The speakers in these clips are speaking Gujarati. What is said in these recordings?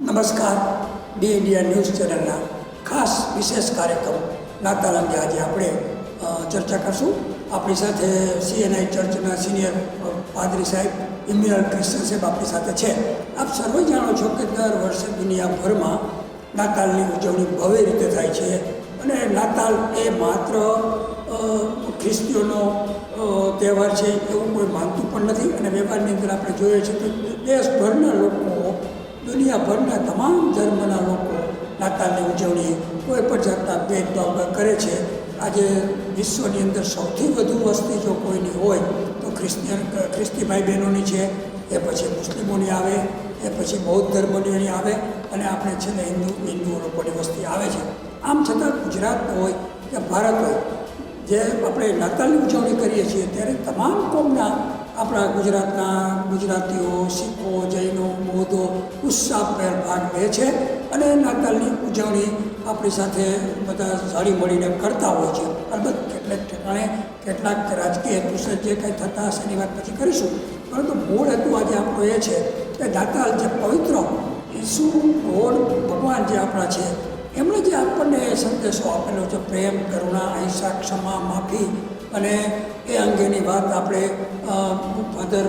નમસ્કાર. ડી ઇન્ડિયા ન્યૂઝ ચેનલના ખાસ વિશેષ કાર્યક્રમ નાતાલ અંગે આજે આપણે ચર્ચા કરશું. આપણી સાથે સીએનઆઈ ચર્ચના સિનિયર પાદરી સાહેબ ઇમ્યુનલ ક્રિશ્ચન સાહેબ આપણી સાથે છે. આપ સર્વે જાણો છો કે દર વર્ષે દુનિયાભરમાં નાતાલની ઉજવણી ભવ્ય રીતે થાય છે અને નાતાલ એ માત્ર ખ્રિસ્તીઓનો તહેવાર છે એવું કોઈ માનતું પણ નથી અને વેપારની અંદર આપણે જોઈએ છીએ કે દેશભરના લોકો દુનિયાભરના તમામ ધર્મના લોકો નાતાલની ઉજવણી કોઈ પણ જાતના ભેદભાવ કરે છે. આજે વિશ્વની અંદર સૌથી વધુ વસ્તી જો કોઈની હોય તો ક્રિશ્ચિયન ખ્રિસ્તી ભાઈ બહેનોની છે, એ પછી મુસ્લિમોની આવે, એ પછી બૌદ્ધ ધર્મની આવે અને આપણે છેલ્લે હિન્દુ હિન્દુ લોકોની વસ્તી આવે છે. આમ છતાં ગુજરાત હોય કે ભારત હોય, જે આપણે નાતાલની ઉજવણી કરીએ છીએ, ત્યારે તમામ કોમના આપણા ગુજરાતના ગુજરાતીઓ, શીખો, જૈનો, બૌદ્ધો ઉત્સાહભેર ભાગ લે છે અને નાતાલની ઉજવણી આપણી સાથે બધા સારી મળીને કરતા હોય છે. અલબત્ત કેટલાક ઠેકાણે કેટલાક રાજકીય હેતુસર જે કંઈ થતા હશે એની વાત પછી કરીશું. પરંતુ મૂળ હેતુ આજે આપણો એ છે કે નાતાલ જે પવિત્ર ઈસુ ગોળ ભગવાન જે આપણા છે, એમણે જે આપણને સંદેશો આપેલો છે, પ્રેમ, કરુણા, અહિંસા, ક્ષમા, માફી અને એ અંગેની વાત આપણે ફાધર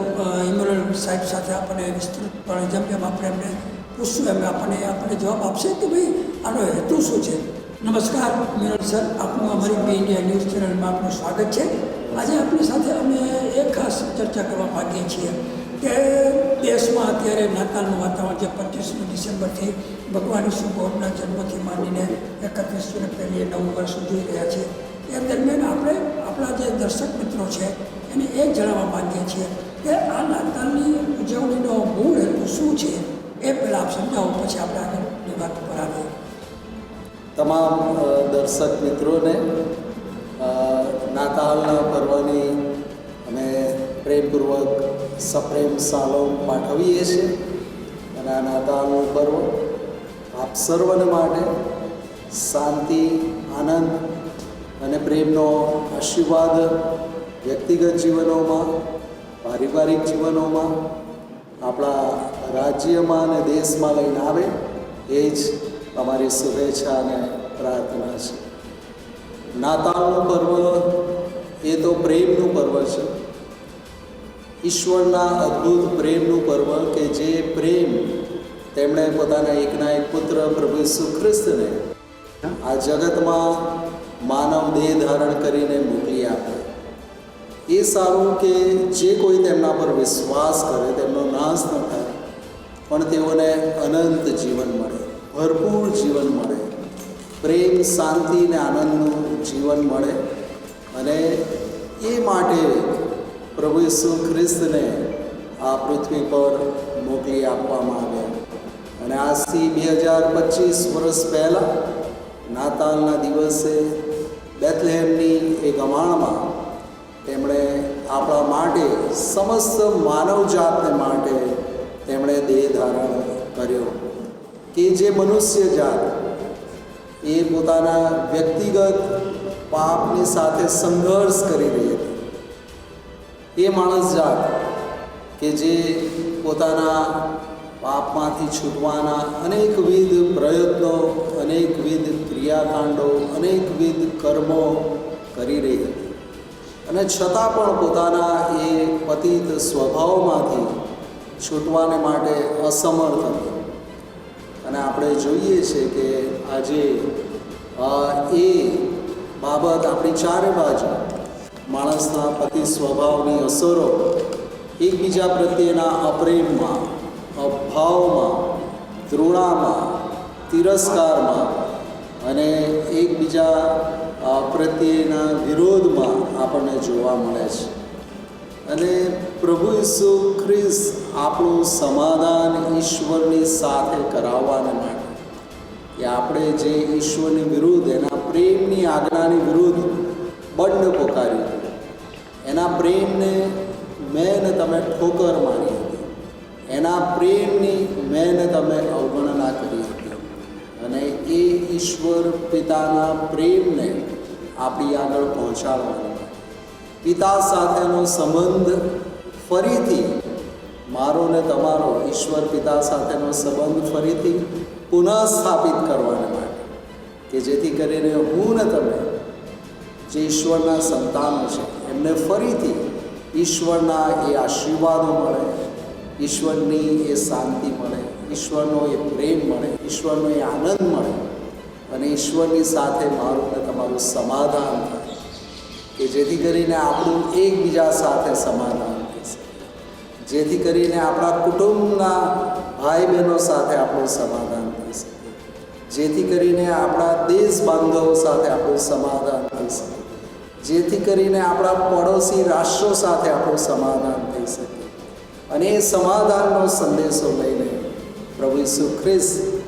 ઇમોરલ સાહેબ સાથે આપણને વિસ્તૃતપણે જેમ જેમ આપણે એમને પૂછશું એમ આપણને આપણને જવાબ આપશે કે ભાઈ, આનો હેતુ શું છે? નમસ્કાર મિરલ સર, આપનું અમારી બી ઇન્ડિયા ન્યૂઝ ચેનલમાં આપનું સ્વાગત છે. આજે આપણી સાથે અમે એક ખાસ ચર્ચા કરવા માગીએ છીએ કે દેશમાં અત્યારે નાતાલનું વાતાવરણ જે પચીસમી ડિસેમ્બરથી ભગવાન ગોડના જન્મથી માંડીને એકત્રીસમી પહેલી નવ વર્ષ ઉજવી રહ્યા છે. એ દરમિયાન આપણે આપણા જે દર્શક મિત્રો છે, એને એ જણાવવા માગીએ છીએ કે આ નાતાલની ઉજવણીનો મૂળ હેતુ શું છે, એ પહેલાં આપ સમજાવો, પછી આપણે આગળની વાત ઉપર આવીએ. તમામ દર્શક મિત્રોને નાતાલના પર્વની અમે પ્રેમપૂર્વક સપ્રેમ સાલોમ પાઠવીએ છીએ. અને આ નાતાલનું પર્વ આપ સર્વને માટે શાંતિ, આનંદ અને પ્રેમનો આશીર્વાદ વ્યક્તિગત જીવનોમાં, પારિવારિક જીવનોમાં, આપણા રાજ્યમાં અને દેશમાં લઈને આવે, એ જ અમારી શુભેચ્છા અને પ્રાર્થના છે. નાતાળનું પર્વ એ તો પ્રેમનું પર્વ છે. ઈશ્વરના અદ્ભુત પ્રેમનું પર્વ કે જે પ્રેમ તેમણે પોતાના એકના એક પુત્ર પ્રભુ ઈસુ આ જગતમાં માનવ દેહ ધારણ કરીને મોકલી આપે. એ સારું કે જે કોઈ તેમના પર વિશ્વાસ કરે, તેમનો નાશ ન થાય, પણ તેઓને અનંત જીવન મળે, ભરપૂર જીવન મળે. પ્રેમ, શાંતિ અને આનંદનું જીવન મળે અને એ માટે પ્રભુ ઈસુ ખ્રિસ્તને આ પૃથ્વી પર મોકલી આપવામાં આવ્યા. અને આજથી બે હજાર પચીસ વર્ષ પહેલાં નાતાલના દિવસે બેથલેહેમની એ ગમાણમાં તેમણે આપણા માટે સમસ્ત માનવજાતને માટે તેમણે દેહ ધારણ કર્યો કે જે મનુષ્ય જાત એ પોતાના વ્યક્તિગત પાપની સાથે સંઘર્ષ કરી રહી હતી. એ માણસ જાત કે જે પોતાના પાપમાંથી છૂટવાના અનેકવિધ પ્રયત્નો, અનેકવિધ ક્રિયાકાંડો, અનેકવિધ કર્મો કરી રહી હતી. અને છતાં પણ પોતાના એ પતિત સ્વભાવમાંથી છૂટવાને માટે અસમર્થ હતી. અને આપણે જોઈએ છીએ કે આજે એ બાબત આપણી ચારે બાજુ માણસના પતિ સ્વભાવની અસરો એકબીજા પ્રત્યેના અપ્રેમમાં અભાવમાં તૃણામાં તિરસ્કારમાં અને એકબીજા પ્રત્યેના વિરોધમાં આપણને જોવા મળે છે. અને પ્રભુ ઈસુ ખ્રિસ્ત આપણું સમાધાન ઈશ્વરની સાથે કરાવવાને માટે કે આપણે જે ઈશ્વરની વિરુદ્ધ, એના પ્રેમની આજ્ઞાની વિરુદ્ધ બંડ પોકાર્યું. એના પ્રેમને મેં તમે ઠોકર હતી એના પ્રેમની મેં ને તમે અવગણના કરી હતી. અને એ ઈશ્વર પિતાના પ્રેમને આપણી આગળ પહોંચાડવાનો. પિતા સાથેનો સંબંધ ફરીથી, મારો ને તમારો ઈશ્વર પિતા સાથેનો સંબંધ ફરીથી પુનઃ સ્થાપિત કરવાને માટે. કે જેથી કરીને હું ને તમે જે ઈશ્વરના સંતાનો છે, એમને ફરીથી ઈશ્વરના એ આશીર્વાદો મળે ઈશ્વરની એ શાંતિ મળે, ઈશ્વરનો એ પ્રેમ મળે, ઈશ્વરનો એ આનંદ મળે અને ઈશ્વરની સાથે મારું ને તમારું સમાધાન થાય કે જેથી કરીને આપણું એકબીજા સાથે સમાધાન થઈ શકે. જેથી કરીને આપણા કુટુંબના ભાઈ બહેનો સાથે આપણું સમાધાન થઈ શકે. જેથી કરીને આપણા દેશ બાંધવો સાથે આપણું સમાધાન થઈ શકે. જેથી કરીને આપણા પડોશી રાષ્ટ્રો સાથે આપણું સમાધાન થઈ શકે. અને એ સમાધાનનો સંદેશો લઈને પ્રભુ ઈસુ ખ્રિસ્ત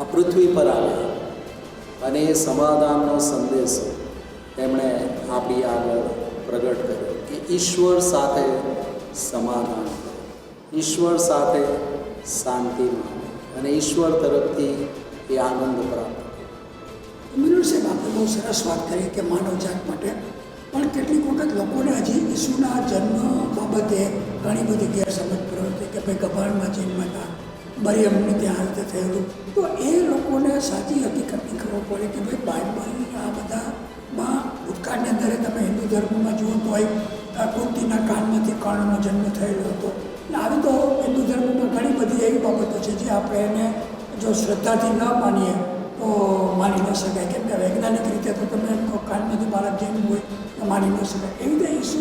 આ પૃથ્વી પર આવ્યા અને એ સમાધાનનો સંદેશો તેમણે આપણી આગળ પ્રગટ કર્યો કે ઈશ્વર સાથે સમાધાન ઈશ્વર સાથે શાંતિ અને ઈશ્વર તરફથી એ આનંદ પ્રાપ્ત. મિનુર સાહેબ, આપણે બહુ સરસ વાત કરી કે માનવજાત માટે પણ કેટલીક વખત લોકોને હજી ઈસુના જન્મ બાબતે ઘણી બધી ગેરસમજ પ્રવૃત્તિ કે ભાઈ ગભાણમાં જન્મતા મરિયમને ત્યાં આ રીતે થયેલું તો એ લોકોને સાચી હકીકતની ખબર પડે કે ભાઈ બાઇબલ આ બધામાં ભૂતકાળની અંદર તમે હિન્દુ ધર્મમાં જુઓ તો આ કુંતીના કાનમાંથી કર્ણનો જન્મ થયેલો હતો. અને આવી તો હિન્દુ ધર્મમાં ઘણી બધી એવી બાબતો છે જે આપણે એને જો શ્રદ્ધાથી ન માનીએ માની ન શકાય. કેમ કે વૈજ્ઞાનિક રીતે તો તમે એમ કહો કાનમાંથી બાળક જન્મ હોય, તો માની ન શકાય. એવી રીતે ઈસુ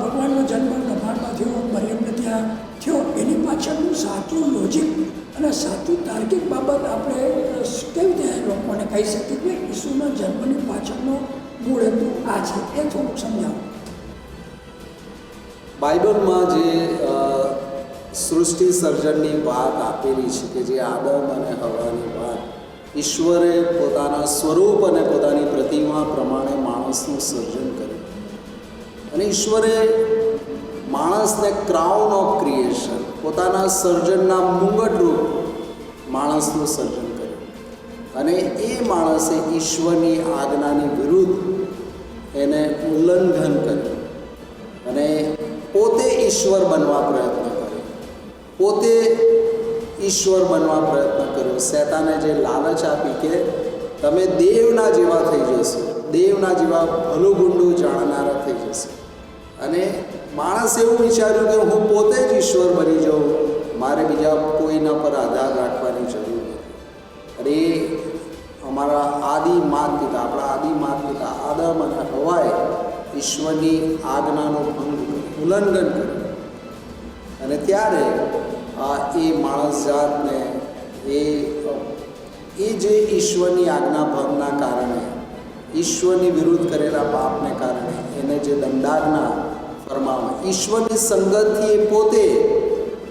ભગવાનનો જન્મ ગભાણમાં થયો મરિયમને ત્યાં થયો. એની પાછળનું સાચું લોજિક અને સાચું તાર્કિક બાબત આપણે કેવી રીતે લોકોને કહી શકીએ કે ઈસુના જન્મની પાછળનો મૂળ હેતુ આ છે? એ થોડુંક સમજાવો. બાઇબલમાં જે સૃષ્ટિ સર્જનની વાત આપેલી છે કે જે આદમ અને હવાની વાત ઈશ્વરે પોતાના સ્વરૂપ અને પોતાની પ્રતિમા પ્રમાણે માણસનું સર્જન કર્યું. અને ઈશ્વરે માણસને ક્રાઉન ઓફ ક્રિએશન પોતાના સર્જનના મુંગટરૂપ માણસનું સર્જન કર્યું. અને એ માણસે ઈશ્વરની આજ્ઞાની વિરુદ્ધ એને ઉલ્લંઘન કર્યું અને પોતે ઈશ્વર બનવા પ્રયત્ન કર્યો. પોતે ઈશ્વર બનવા પ્રયત્ન કર્યો. શેતાને જે લાલચ આપી કે તમે દેવના જેવા થઈ જશો. દેવના જેવા ભલું ગુંડું જાણનારા થઈ જશો. અને માણસ એવું વિચાર્યું કે હું પોતે જ ઈશ્વર બની જાઉં. મારે બીજા કોઈના પર આધાર રાખવાની જરૂર નથી. અને અમારા આદિ માત પિતા, આપણા આદિ માત પિતા આદમ અને હવાએ ઈશ્વરની આજ્ઞાનો ઉલ્લંઘન કર્યું. અને ત્યારે એ માણસ જાતને, એ એ જે ઈશ્વરની આજ્ઞા ભંગના કારણે, ઈશ્વરની વિરુદ્ધ કરેલા પાપને કારણે એને જે દંડાજ્ઞા ફરમાવે, ઈશ્વરની સંગતથી એ પોતે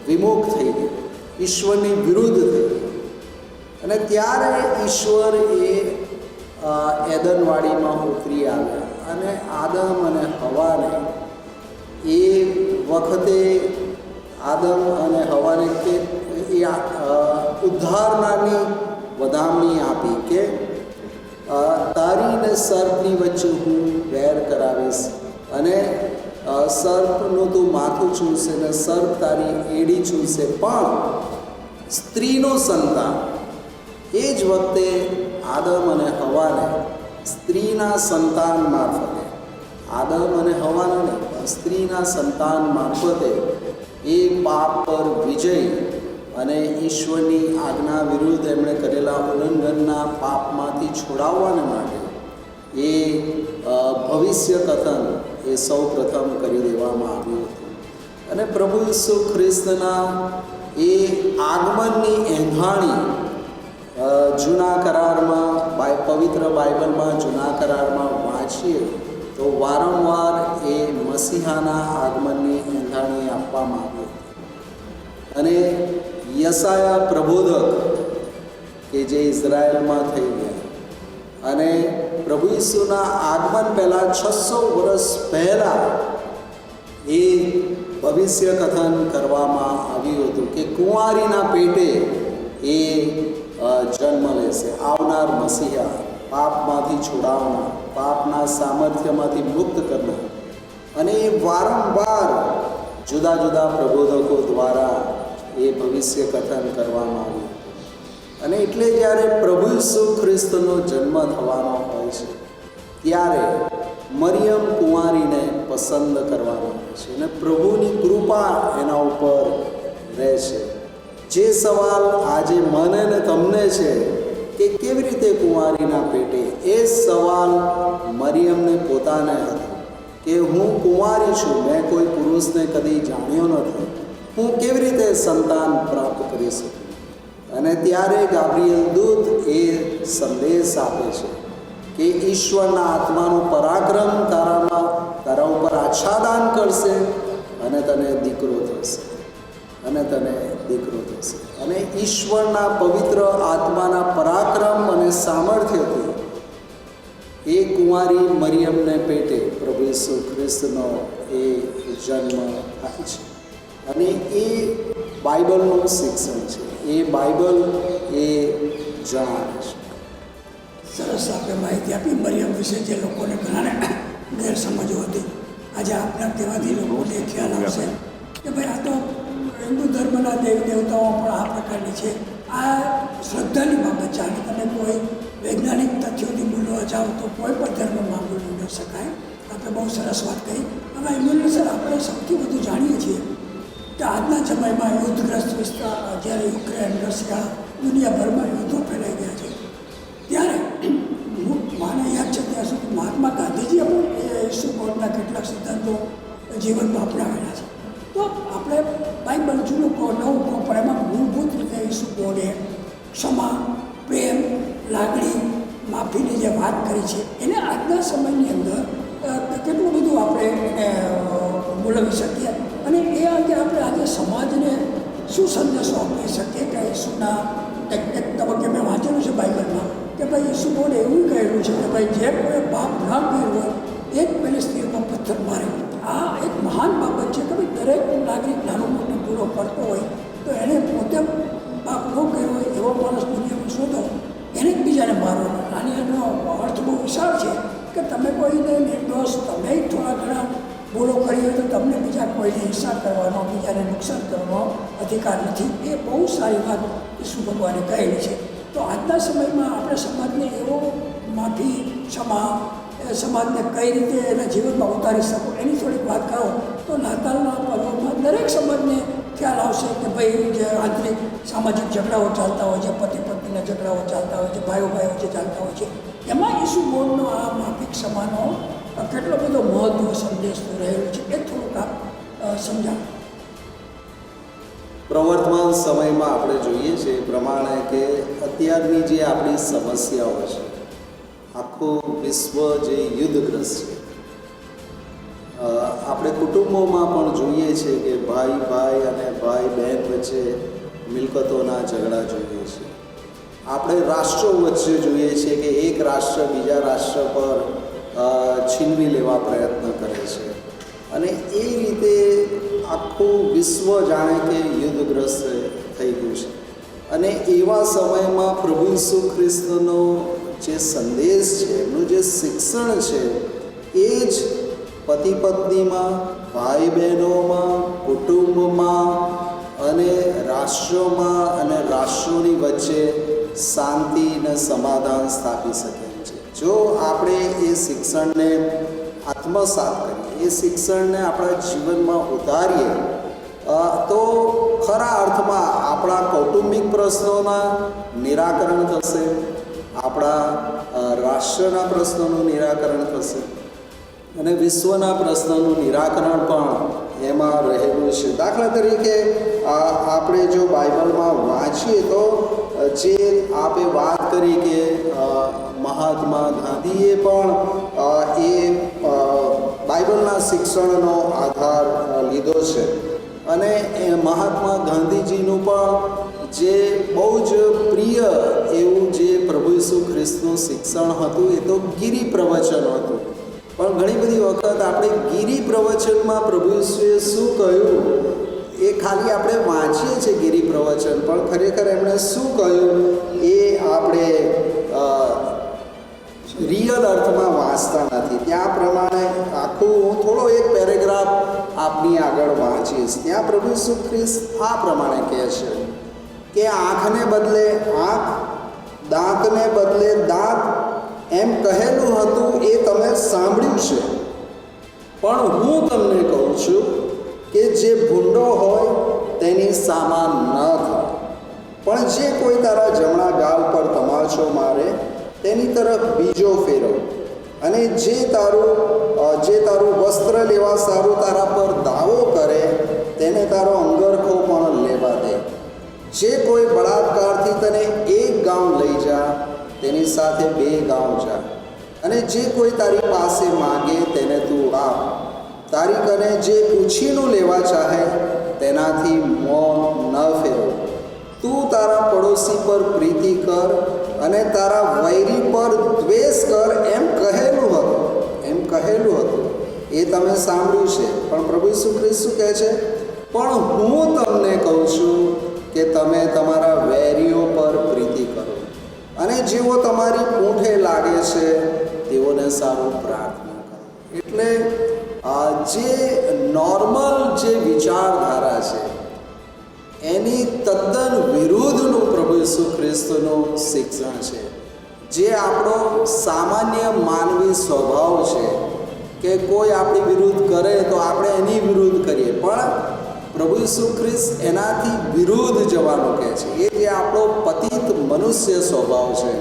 વિમુખ થઈ ગયો, ઈશ્વરની વિરુદ્ધ થઈ ગઈ અને ત્યારે ઈશ્વર એ એદનવાડીમાં ઉતરી આવ્યા અને આદમ અને હવાને એ વખતે આદમ અને હવાને કે એ ઉદ્ધારનારની વધામણી આપી કે તારી ને સર્પની વચ્ચે હું વેર કરાવીશ અને સર્પનું તું માથું ચૂસે ને સર્પ તારી એડી ચૂસે પણ સ્ત્રીનું સંતાન, એ જ વખતે આદમ અને હવાને સ્ત્રીના સંતાન મારફતે, આદમ અને હવાને નહીં, પણ સ્ત્રીના સંતાન મારફતે એ પાપ પર વિજય અને ઈશ્વરની આજ્ઞા વિરુદ્ધ એમણે કરેલા ઉલ્લંઘનના પાપમાંથી છોડાવવાને માટે એ ભવિષ્ય કથન એ સૌ પ્રથમ કરી દેવામાં આવ્યું હતું. અને પ્રભુ ઈસુ ખ્રિસ્તના એ આગમનની એંધાણી જૂના કરારમાં બાય પવિત્ર બાઇબલમાં જૂના કરારમાં વાંચીએ તો વારંવાર એ મસીહાના આગમનની એંધાણી આપવામાં આવી અને યસાયા પ્રબોધક કે જે ઇઝરાયલમાં થઈ ગયા. અને પ્રભુ ઈસુના આગમન પહેલાં છસો વર્ષ પહેલાં એ ભવિષ્ય કથન કરવામાં આવ્યું હતું કે કુંવારીના પેટે એ જન્મ લેશે. આવનાર મસીહા પાપમાંથી છોડાવનાર, પાપના સામર્થ્યમાંથી મુક્ત કરનાર. અને એ વારંવાર જુદા જુદા પ્રબોધકો દ્વારા એ ભવિષ્ય કથન કરવામાં આવ્યું. અને એટલે જ્યારે પ્રભુ ઈસુ ખ્રિસ્તનો જન્મ થવાનો હોય છે, ત્યારે મરિયમ કુંવારીને પસંદ કરવામાં આવે છે અને પ્રભુની કૃપા એના ઉપર રહે છે જે સવાલ આજે મને ને તમને છે કે કેવી રીતે કુંવારીના પેટે, એ સવાલ મરિયમને પોતાને હતો કે હું કુંવારી છું, મેં કોઈ પુરુષને કદી જાણ્યો નથી. હું કેવી રીતે સંતાન પ્રાપ્ત કરી શકું? અને ત્યારે ગાબ્રિયલ દૂત એ સંદેશ આપે છે કે ઈશ્વરના આત્માનું પરાક્રમ તારામાં તારા ઉપર આચ્છાદાન કરશે અને તને દીકરો થશે. અને તને દીકરો થશે. અને ઈશ્વરના પવિત્ર આત્માના પરાક્રમ અને સામર્થ્યથી એ કુંવારી મરિયમને પેટે પ્રભુ ઈસુ ખ્રિસ્તનો એ જન્મ થાય છે. અને એ બાઇબલનું શિક્ષણ છે. એ બાઇબલ એ જણાવે છે. સરસ આપણે માહિતી આપી. મરિયમ વિશે જે લોકોને ઘણાને ગેરસમજો હતી. આજે આપના કહેવાથી લોકોને ખ્યાલ આવશે કે ભાઈ આ તો હિન્દુ ધર્મના દેવ દેવતાઓ પણ આ પ્રકારની છે. આ શ્રદ્ધાની બાબત છે. તમે કોઈ વૈજ્ઞાનિક તથ્યોથી બોલવા જાઓ તો કોઈ પણ ધર્મમાં બોલી ન શકાય. આપણે બહુ સરસ વાત કરી હવે સર, આપણે સૌથી યુદ્ધગ્રસ્ત વિસ્તાર જ્યારે યુક્રેન, રશિયા દુનિયાભરમાં યુદ્ધો ફેલાઈ ગયા છે. ત્યારે હું મને યાદ છે ત્યાં સુધી મહાત્મા ગાંધીજીએ પણ એ ઈસુ કેટલાક સિદ્ધાંતો જીવનમાં અપનાવેલા છે કે ભાઈ જે કોઈ પાપ ના કર્યું હોય એ જ ઉપર પથ્થર મારે. આ એક મહાન બાબત છે કે ભાઈ દરેક નાગરિક નાનો મોટો પૂરો કરતો હોય, તો એણે પોતે પાપ ન કર્યો હોય એવો માણસ દુનિયામાં શોધો, એને જ બીજાને મારવાનો. આની એનો અર્થ બહુ વિશાળ છે કે તમે કોઈને નિર્દોષ, તમે થોડા ઘણા ભૂલો કરી હોય તો તમને બીજા કોઈને હિંસા કરવાનો, બીજાને નુકસાન કરવાનો અધિકાર નથી. એ બહુ સારી વાત ઈસુ ભગવાને કહેલી છે. તો આજના સમયમાં આપણે સમાજને એવો ક્ષમા, એ સમાજને કઈ રીતે એના જીવનમાં ઉતારી શકો, એની થોડીક વાત કરો તો નાતાલના પર્વમાં દરેક સમાજને ખ્યાલ આવશે કે ભાઈ જે આંતરિક સામાજિક ઝઘડાઓ ચાલતા હોય છે, પતિ પત્નીના ઝઘડાઓ ચાલતા હોય છે, ભાઈઓ ભાઈઓ જે ચાલતા હોય છે, એમાં ઈસુ બોર્ડનો આ માફિક સમાનો કેટલો બધો મહત્વ સંદેશ રહેલો છે, એ થોડુંક આપ સમજાવો. પ્રવર્તમાન સમયમાં આપણે જોઈએ છે એ પ્રમાણે કે અત્યારની જે આપણી સમસ્યાઓ છે આખું વિશ્વ જે યુદ્ધગ્રસ્ત છે આપણે કુટુંબોમાં પણ જોઈએ છીએ કે ભાઈ ભાઈ અને ભાઈ બહેન વચ્ચે મિલકતોના ઝઘડા જોઈએ છે. આપણે રાષ્ટ્રો વચ્ચે જોઈએ છીએ કે એક રાષ્ટ્ર બીજા રાષ્ટ્ર પર છીનવી લેવા પ્રયત્ન કરે છે. અને એ રીતે આખું વિશ્વ જાણે કે યુદ્ધગ્રસ્ત થઈ ગયું છે. અને એવા સમયમાં પ્રભુ ઈસુ ખ્રિસ્તનો જે સંદેશ છે, એમનું જે શિક્ષણ છે, એ જ પતિ પત્નીમાં, ભાઈ બહેનોમાં, કુટુંબમાં અને રાષ્ટ્રોમાં અને રાષ્ટ્રોની વચ્ચે શાંતિ અને સમાધાન સ્થાપી શકે છે. જો આપણે એ શિક્ષણને આત્મસાત કરીએ, એ શિક્ષણને આપણા જીવનમાં ઉતારીએ તો ખરા અર્થમાં આપણા કૌટુંબિક પ્રશ્નોના નિરાકરણ થશે આપણા રાષ્ટ્રના પ્રશ્નોનું નિરાકરણ થશે. અને વિશ્વના પ્રશ્નનું નિરાકરણ પણ એમાં રહેલું છે. દાખલા તરીકે આપણે જો બાઇબલમાં વાંચીએ તો જે આપે વાત કરી કે મહાત્મા ગાંધીએ પણ એ બાઇબલના શિક્ષણનો આધાર લીધો છે. અને મહાત્મા ગાંધીજીનું પણ જે બહુ જ પ્રિય એવું જે પ્રભુ ઈસુ ખ્રિસ્તનું શિક્ષણ હતું, એ તો ગીરી પ્રવચન હતું. પણ ઘણી બધી વખત આપણે ગિરી પ્રવચનમાં પ્રભુ ઈસુએ શું કહ્યું? એ ખાલી આપણે વાંચીએ છીએ ગીરી પ્રવચન, પણ ખરેખર એમણે શું કહ્યું? એ આપણે રિયલ અર્થમાં વાંચતા નથી. ત્યાં પ્રમાણે આખું હું થોડો એક પેરેગ્રાફ આપની આગળ વાંચીશ. ત્યાં પ્રભુ ખ્રિસ્ત આ પ્રમાણે કહે છે. કે આંખને બદલે આંખ, દાંતને બદલે દાંત, એમ કહેલું હતું એ તમે સાંભળ્યું છે. પણ હું તમને કહું છું કે જે ભૂંડો હોય તેની સામાન ન થાય પણ જે કોઈ તારા જમણા ગાલ પર તમાચો મારે, તેની તરફ બીજો ફેરવ અને જે તારું જે તારું વસ્ત્ર લેવા સારું તારા પર દાવો કરે, તેને તારો દે જે કોઈ બળાત્કારથી તને એક ગામ લઈ જા, તેની સાથે બે ગામ જા. અને જે કોઈ તારી પાસે માંગે તેને તું આપ તારી કને જે ઉછીનું લેવા ચાહે, તેનાથી મોં ન ફેરવ. તું તારા પડોશી પર પ્રીતિ કર અને તારા વૈરી પર દ્વેષ કર એમ કહેલું હતું. એમ કહેલું હતું. એ તમે સાંભળ્યું છે. પણ પ્રભુ ઈસુ શું કહે છે, પણ હું તમને કહું છું કે તમે તમારા વેરીઓ પર પ્રીતિ કરો. અને જેઓ તમારી પૂંઠે લાગે છે, તેઓને સારું પ્રાર્થના કરો. એટલે જે નોર્મલ જે વિચારધારા છે, એની તદ્દન વિરુદ્ધનું પ્રભુ ઈસુ ખ્રિસ્તનું શિક્ષણ છે. જે આપણો સામાન્ય માનવી સ્વભાવ છે, કે કોઈ આપણી વિરુદ્ધ કરે તો આપણે એની વિરુદ્ધ પ્રભુ ઈસુ ખ્રિસ્ત એનાથી વિરુદ્ધ જવાનું કહે છે. એ જે આપણો પતિત મનુષ્ય સ્વભાવ છે,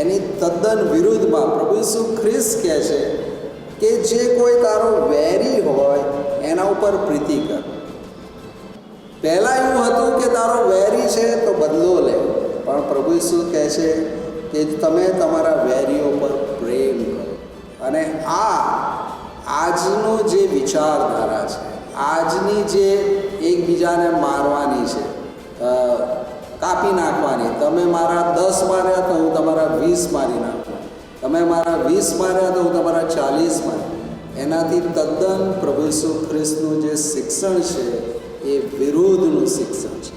એની તદ્દન વિરુદ્ધમાં પ્રભુ ઈસુ ખ્રિસ્ત કહે છે કે જે કોઈ તારો વેરી હોય, એના ઉપર પ્રીતિ કર. પહેલાં એવું હતું કે તારો વેરી છે તો બદલો લે, પણ પ્રભુ ઈસુ કહે છે કે તમે તમારા વેરીઓ પર પ્રેમ કરો. અને આ આજનો જે વિચારધારા છે, આજની જે એકબીજાને મારવાની છે. કાપી નાખવાની. તમે મારા દસ માર્યા તો હું તમારા વીસ મારી નાખું. તમે મારા વીસ માર્યા તો હું તમારા ચાલીસ માર્યા એનાથી તદ્દન પ્રભુ ખ્રિસ્તનું જે શિક્ષણ છે, એ વિરુદ્ધનું શિક્ષણ છે.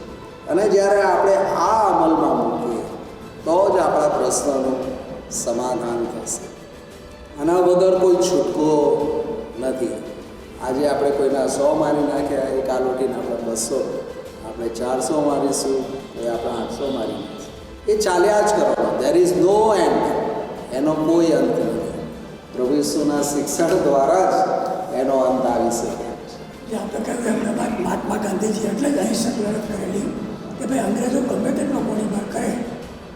અને જ્યારે આપણે આ અમલમાં મૂકીએ, તો જ આપણા પ્રશ્નનું સમાધાન થશે. આના વગર કોઈ છૂટકો નથી. આજે આપણે કોઈના સો મારી નાખ્યા, એક આલોટીને આપણે બસો. આપણે ચારસો મારીશું, એ આપણે આઠસો મારી એ ચાલ્યા જ કરવાનું. દેર ઇઝ નો એન્ડ એનો કોઈ અંત નથી. પ્રભુ ઈસુના શિક્ષણ દ્વારા જ એનો અંત આવી શકે. જે આપણે કહ્યું એમને મહાત્મા ગાંધીજી એટલે જ અહિંસક લડત કરેલી કે ભાઈ અંગ્રેજો ગમે તેટલો ગોળીબાર કરે,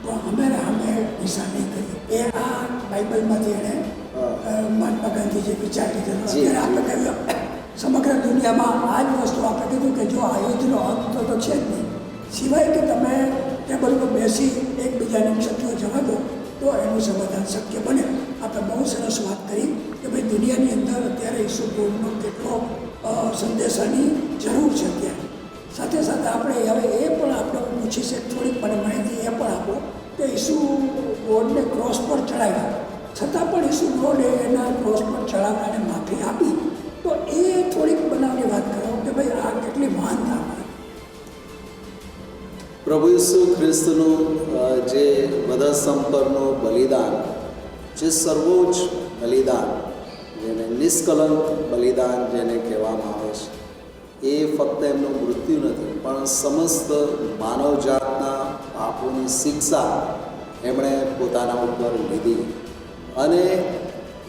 તો અમે અમે હિંસા કરી એ આ બાઇબલમાંથી એણે મહાત્મા લીધેલો જી, અત્યારે આપણે કહ્યું સમગ્ર દુનિયામાં આ જ વસ્તુ આપણે કીધું કે જો આયોજનો અંત તો તો છે જ નહીં. સિવાય કે તમે ટેબલ પર બેસી એકબીજાને ક્ષત્રિયો જવા દો તો એનું સમાધાન શક્ય બને. આપણે બહુ સરસ વાત કરી કે ભાઈ દુનિયાની અંદર અત્યારે ઈસુ ગોળનો કેટલો સંદેશાની જરૂર છે અત્યારે. સાથે સાથે આપણે હવે એ પણ આપણે પૂછી છે થોડીક મને માહિતી એ પણ આપો કે ઈસુ ગોળને ક્રોસ પર ચડાવ્યા. છતાં પણ ઈસુ ગોળે એના ક્રોસ પર ચડાવનાને માફી આપી, તો એ થોડીક બનાવની વાત કરો કે ભાઈ આ કેટલી મહાનતા પ્રભુ ઈસુ ખ્રિસ્તનું જે બધા સંપર્કનું બલિદાન, જે સર્વોચ્ચ બલિદાન, જેને નિષ્કલંક બલિદાન જેને કહેવામાં આવે છે, એ ફક્ત એમનું મૃત્યુ નથી, પણ સમસ્ત માનવજાતના પાપોની શિક્ષા એમણે પોતાના ઉપર લીધી. અને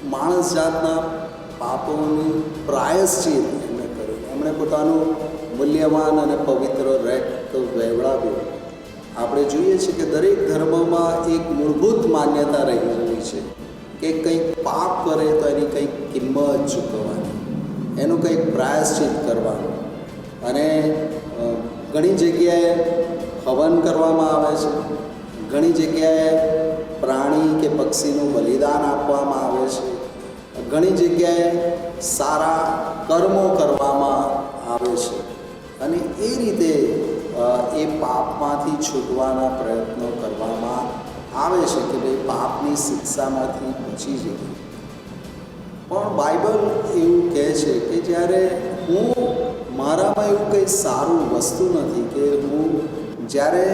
માણસ જાતના પાપોની પ્રાયશ્ચિત એમણે કર્યું. એમણે પોતાનું મૂલ્યવાન અને પવિત્ર રેક વહેવડાવ્યું આપણે જોઈએ છીએ કે દરેક ધર્મમાં એક મૂળભૂત માન્યતા રહી રહેલી છે કે કંઈક પાપ કરે તો એની કંઈક કિંમત ચૂકવવાની. એનું કંઈક પ્રાયશ્ચિત કરવાનું. અને ઘણી જગ્યાએ હવન કરવામાં આવે છે. ઘણી જગ્યાએ પ્રાણી કે પક્ષીનું બલિદાન આપવામાં આવે છે. ઘણી જગ્યાએ સારા કર્મો કરવામાં આવે છે. અને એ રીતે એ પાપમાંથી છૂટવાના પ્રયત્નો કરવામાં આવે છે કે ભાઈ પાપની શિક્ષામાંથી બચી જઈએ. પણ બાઇબલ એવું કહે છે કે જ્યારે હું મારામાં એવું કંઈ સારું વસ્તુ નથી કે હું જ્યારે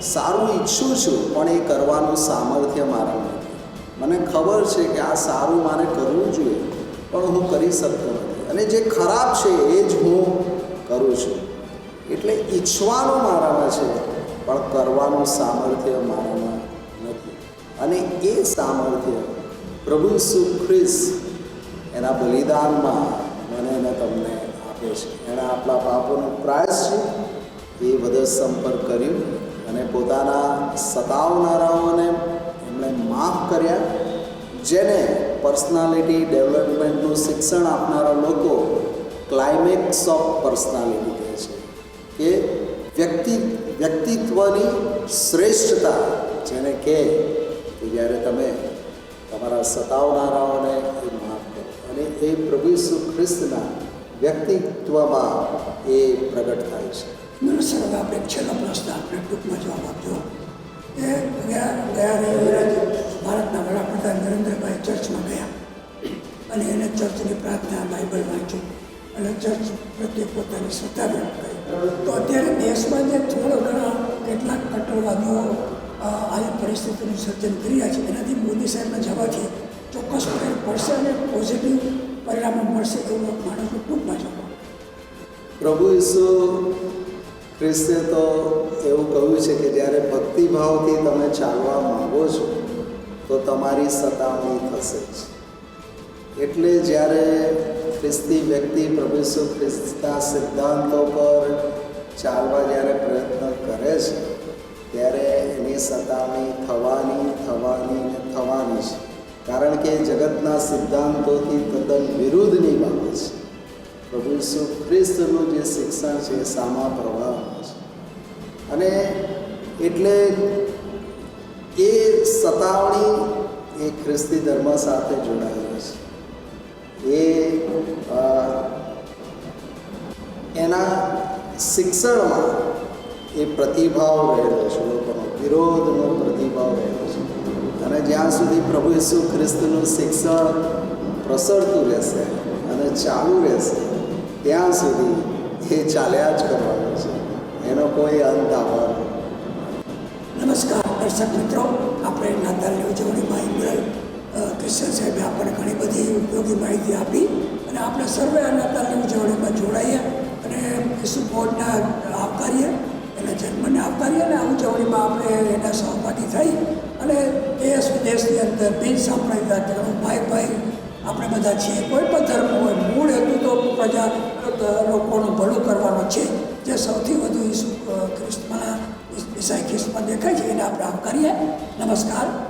સારું ઈચ્છું છું, પણ એ કરવાનું સામર્થ્ય મારું નથી મને ખબર છે કે આ સારું મારે કરવું જોઈએ, પણ હું કરી શકતો નથી. અને જે ખરાબ છે, એ જ હું કરું છું. એટલે ઈચ્છવાનું મારામાં છે, પણ કરવાનું સામર્થ્ય મારામાં નથી. અને એ સામર્થ્ય પ્રભુ સુખ્રિસ એના બલિદાનમાં મને એને તમને આપે છે. એણે આપણા પાપોનું પ્રાયશ્ચિત એ બધો સંપર્ક કર્યું. અને પોતાના સતાવનારાઓને એમણે માફ કર્યા, જેને પર્સનાલિટી ડેવલપમેન્ટનું શિક્ષણ આપનારા લોકો ક્લાઇમેક્સ ઓફ પર્સનાલિટી કહે છે, કે વ્યક્તિ, વ્યક્તિત્વની શ્રેષ્ઠતા જેને કહે કે જ્યારે તમે તમારા સતાવનારાઓને એ માફ કરો. અને એ પ્રભુ ખ્રિસ્તના વ્યક્તિત્વમાં એ પ્રગટ થાય છે. મને સર હવે આપણે છેલ્લો પ્રશ્ન આપણે ટૂંકમાં જવાબ આપજો એ ગયા ગયા રવિવારે ભારતના વડાપ્રધાન નરેન્દ્રભાઈ ચર્ચમાં ગયા અને એને ચર્ચની પ્રાર્થના બાઇબલ વાંચ્યું અને ચર્ચ પ્રત્યે પોતાની શ્રદ્ધા વ્યક્ત કરી તો અત્યારે દેશમાં જે થોડો ઘણા કેટલાક કટ્ટરવાદીઓ આવી પરિસ્થિતિનું સર્જન કરી રહ્યા છે એનાથી મોદી સાહેબના જવાથી ચોક્કસ ફેર પડશે અને પોઝિટિવ પરિણામો મળશે એવું માણસનું ટૂંકમાં જવાબ પ્રભુ ઈસુ ખ્રિસ્તે તો એવું કહ્યું છે કે જ્યારે ભક્તિભાવથી તમે ચાલવા માંગો છો, તો તમારી સતામણી થશે જ. એટલે જ્યારે ખ્રિસ્તી વ્યક્તિ પ્રભુ ઈસુ ખ્રિસ્તના સિદ્ધાંતો પર ચાલવા જ્યારે પ્રયત્ન કરે છે, ત્યારે એની સતામણી થવાની થવાની ને થવાની છે. કારણ કે જગતના સિદ્ધાંતોથી તદ્દન વિરુદ્ધની બાબત છે. પ્રભુ ઈસુ ખ્રિસ્તનું જે શિક્ષણ છે એ સામા પ્રવાહમાં છે. અને એટલે એ સતાવણી એ ખ્રિસ્તી ધર્મ સાથે જોડાયેલી છે. એ એના શિક્ષણમાં એ પ્રતિભાવ રહેલો છે, લોકોનો વિરોધનો પ્રતિભાવ રહેલો છે. અને જ્યાં સુધી પ્રભુ ઈસુ ખ્રિસ્તનું શિક્ષણ પ્રસરતું રહેશે અને ચાલુ રહેશે ત્યાં સુધી એ ચાલ્યા જ કરવાનું છે એનો કોઈ અંત આવવાનો. નમસ્કાર, દર્શક મિત્રો આપણે નાતાલની ઉજવણીમાં ઇમરાન ક્રિશ્ચન સાહેબે આપણને ઘણી બધી ઉપયોગી માહિતી આપી અને આપણે સર્વે આ નાતાલની ઉજવણીમાં જોડાઈએ અને ઈસુ બોર્ડને આવકારીએ, એના જન્મને આવકારીએ અને આ ઉજવણીમાં આપણે એના સહભાગી થઈ અને દેશ વિદેશની અંદર બિન સાંપ્રદાયિક ભાઈ ભાઈ આપણે બધા છીએ, કોઈ પણ ધર્મ હોય, મૂળ હેતુ પ્રજા લોકોનું ભલું કરવાનો છે. જે સૌથી વધુ ઈસુ ખ્રિસ્તમાં ઈસાઈ ખ્રિસ્તમાં દેખાય છે, એને આપણે કરીએ. નમસ્કાર.